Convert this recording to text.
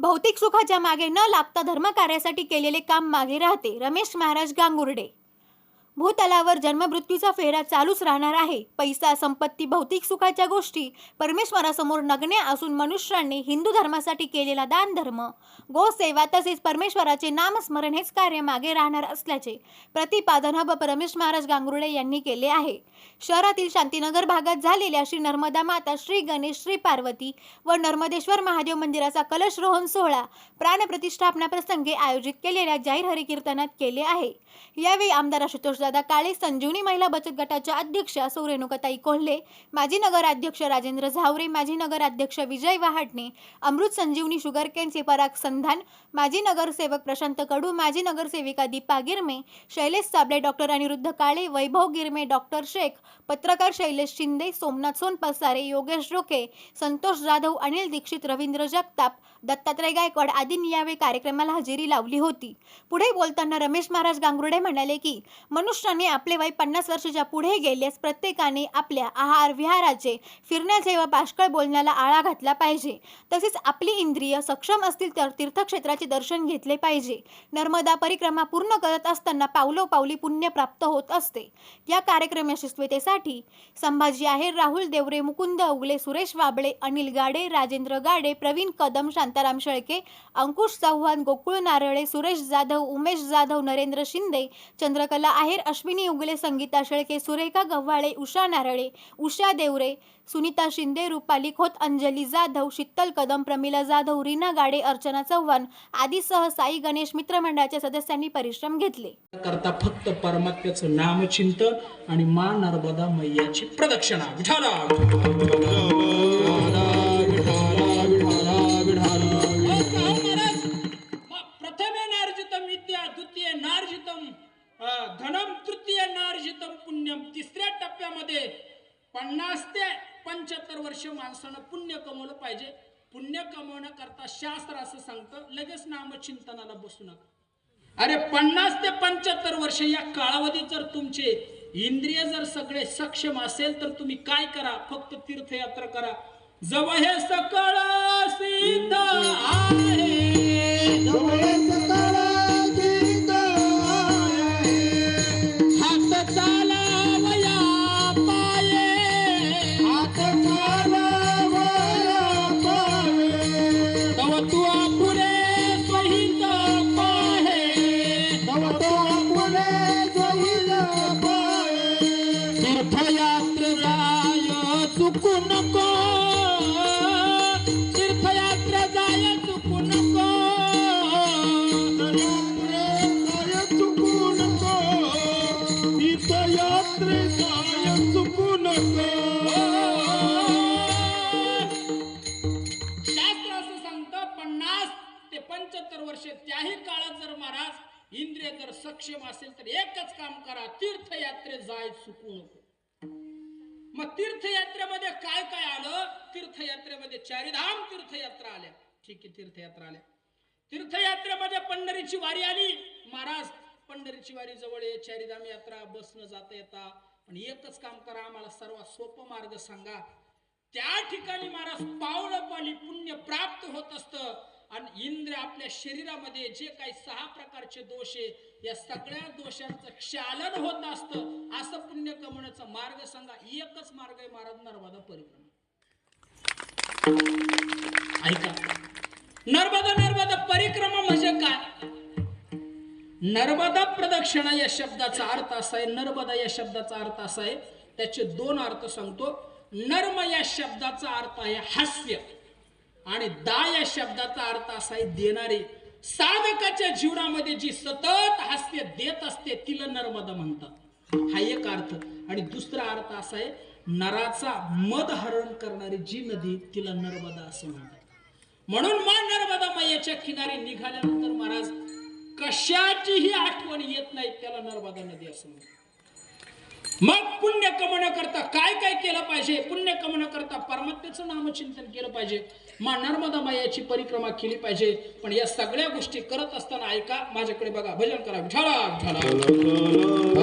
भौतिक सुखाच्या मागे न लागता धर्मकार्यासाठी केलेले काम मागे राहते. रमेश महाराज गांगुर्डे. भूतलावर जन्ममृत्यूचा फेरा चालूच राहणार आहे. पैसा संपत्ती भौतिक सुखाच्या गोष्टी परमेश्वरासमोर नगण्या असून मनुष्यांनी हिंदू धर्मासाठी केलेला दान धर्म गोसेवा तसेच परमेश्वराचे नामस्मरण हेच कार्य मागे राहणार असल्याचे प्रतिपादन हब परमेश महाराज गांगुर्डे यांनी केले आहे. शहरातील शांतीनगर भागात झालेल्या श्री नर्मदा माता श्री गणेश श्री पार्वती व नर्मदेश्वर महादेव मंदिराचा कलश रोहन सोहळा प्राणप्रतिष्ठापना प्रसंगी आयोजित केलेल्या जाहीर हरिकीर्तनात केले आहे. यावेळी आमदार आशुतोषदादा काळे संजीवनी महिला बचत गटाच्या अध्यक्षा सौ रेणुकाताई कोल्हे माजी नगराध्यक्ष राजेंद्र झावरे माजी नगराध्यक्ष विजय वहाटणे अमृत संजीवनी शुगर केनचे पराग संधान माजी नगरसेवक प्रशांत कडू माजी नगरसेविका दीपा गिरमे शैलेश साबळे डॉक्टर अनिरुद्ध काळे वैभव गिरमे डॉक्टर शेख पत्रकार शैलेश शिंदे सोमनाथ सोनपसारे योगेश डोके संतोष जाधव अनिल दीक्षित रवींद्र जगताप दत्तात्रय गायकवाड आदींनी यावेळी कार्यक्रमाला हजेरी लावली होती. पुढे बोलताना रमेश महाराज गांगुर्डे म्हणाले की कृष्णाने आपले वय पन्नास वर्षाच्या पुढे गेल्यास प्रत्येकाने आपल्या आहार विहाराचे फिरण्याचे व बाष्कळ बोलण्याला आळा घातला पाहिजे. तसेच आपली इंद्रिय सक्षम असतील तर तीर्थक्षेत्राचे दर्शन घेतले पाहिजे. नर्मदा परिक्रमा पूर्ण करत असताना पावलोपावली पुण्य प्राप्त होत असते. या कार्यक्रम यशस्वीतेसाठी संभाजी आहेर राहुल देवरे मुकुंद उगले सुरेश वाबळे अनिल गाडे राजेंद्र गाडे प्रवीण कदम शांताराम शेळके अंकुश चव्हाण गोकुळ नारळे सुरेश जाधव उमेश जाधव नरेंद्र शिंदे चंद्रकला आहेर अश्विनी उगले संगीता शेळके सुरेखा गव्हाळे उषा नारळे उषा देवरे सुनीता शिंदे रुपाली खोत अंजली जाधव शीतल कदम प्रमिला जाधव रीना गाडे अर्चना चव्हाण आदीसह साई गणेश मित्रमंडळाच्या सदस्यांनी परिश्रम घेतले. करता फक्त परमात्म्याचं नामचिंतन आणि मा नर्मदा मैयाची प्रदक्षिणा. विठाला तिसऱ्या पन्नास ते पंच्याहत्तर वर्ष माणसानं पुण्य कमवलं पाहिजे. पुण्य कमवण्याकरता शास्त्र असं सांगतं लगेच नामचिंतनाला बसू नका. अरे पन्नास ते पंच्याहत्तर वर्ष या कालावधीत जर तुमचे इंद्रिय जर सगळे सक्षम असेल तर तुम्ही काय करा? फक्त तीर्थयात्रा करा. जवळ हे सकळ सिद्ध आहे. शास्त्र असं सांगतं पन्नास ते पंच्याहत्तर वर्ष त्याही काळात जर महाराज इंद्रिय जर सक्षम असेल तर एकच काम करा तीर्थयात्रे जाय चुकू नको मग तीर्थयात्रेमध्ये काय काय आलं तीर्थयात्रेमध्ये चारिधाम तीर्थयात्रा आल्या. ठीक आहे तीर्थयात्रा आल्या तीर्थयात्रेमध्ये पंढरीची वारी आली महाराज पंढरीची वारी जवळ आहे चारिधाम यात्रा बसनं जाता येता. पण एकच काम करा आम्हाला सर्वात सोपं मार्ग सांगा. त्या ठिकाणी महाराज पावलं पाली पुण्य प्राप्त होत असतं. आणि इंद्र आपल्या शरीरामध्ये जे काही सहा प्रकारचे दोष आहे या सगळ्या दोषांचं क्षालन होत असतं. असं पुण्य कमवण्याचा मार्ग सांगा. एकच मार्ग आहे महाराज नर्मदा परिक्रमा ऐका. नर्मदा नर्मदा परिक्रमा म्हणजे काय? नर्मदा प्रदक्षिणा या शब्दाचा अर्थ असा आहे नर्मदा या शब्दाचा अर्थ असा आहे त्याचे दोन अर्थ सांगतो. नर्म या शब्दाचा अर्थ आहे हास्य आणि दा या शब्दाचा अर्थ असा आहे देणारे. साधकाच्या जीवनामध्ये जी सतत हास्य देत असते तिला नर्मदा म्हणतात. हा एक अर्थ. आणि दुसरा अर्थ असा आहे नराचा मद हरण करणारी जी नदी तिला नर्मदा असं म्हणतात. म्हणून मा नर्मदा मैयाच्या किनारी निघाल्यानंतर महाराज कशाचीही आठवण येत नाही त्याला नर्मदा नदी असं मग पुण्य कमवण्याकरता काय काय केलं पाहिजे पुण्य कमवण्याकरता परमात्म्याचं नामचिंतन केलं पाहिजे मा नर्मदा मायाची परिक्रमा केली पाहिजे पण या सगळ्या गोष्टी करत असताना ऐका माझ्याकडे बघा भजन करा विठाला विठाला